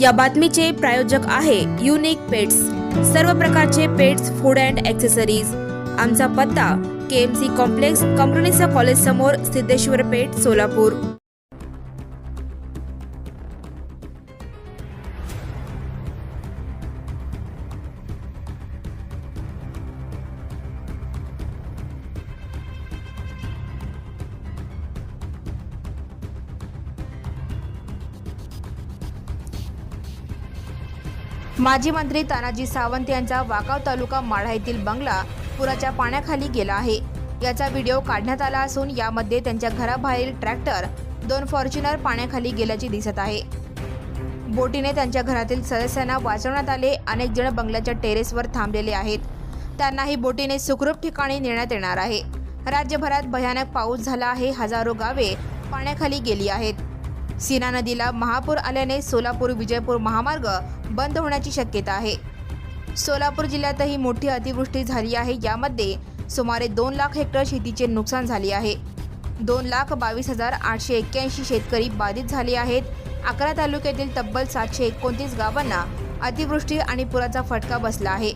या बातमीचे प्रायोजक आहे युनिक पेट्स सर्व प्रकारचे पेट्स फूड अँड ॲक्सेसरीज आमचा पत्ता K M C complex Qamarunnisa college समोर सिद्धेश्वर पेठ सोलापूर. माजी मंत्री तानाजी सावंत यांचा वाकाव तालुका माढा येथील बंगला पुराच्या पाण्याखाली गेला आहे. याचा व्हिडिओ काढण्यात आला असून यामध्ये त्यांच्या घराबाहेरील ट्रॅक्टर दोन फॉर्च्युनर पाण्याखाली गेल्याचे दिसत आहे. बोटीने त्यांच्या घरातील सदस्यांना वाचवण्यात आले. अनेक जण बंगल्याच्या टेरेसवर थांबलेले आहेत. त्यांनाही बोटीने सुखरूप ठिकाणी नेण्यात येणार आहे. राज्यभरात भयानक पाऊस झाला आहे. हजारो गावे पाण्याखाली गेली आहेत. सीना नदीला महापूर आल्याने सोलापूर विजयपूर महामार्ग बंद होण्याची शक्यता आहे. सोलापूर जिल्ह्यातही मोठी अतिवृष्टी झाली आहे. यामध्ये सुमारे दोन लाख हेक्टर शेतीचे नुकसान झाले आहे. दोन लाख बावीस हजार आठशे एक्क्याऐंशी शेतकरी बाधित झाले आहेत. अकरा तालुक्यातील तब्बल सातशे एकोणतीस गावांना अतिवृष्टी आणि पुराचा फटका बसला आहे.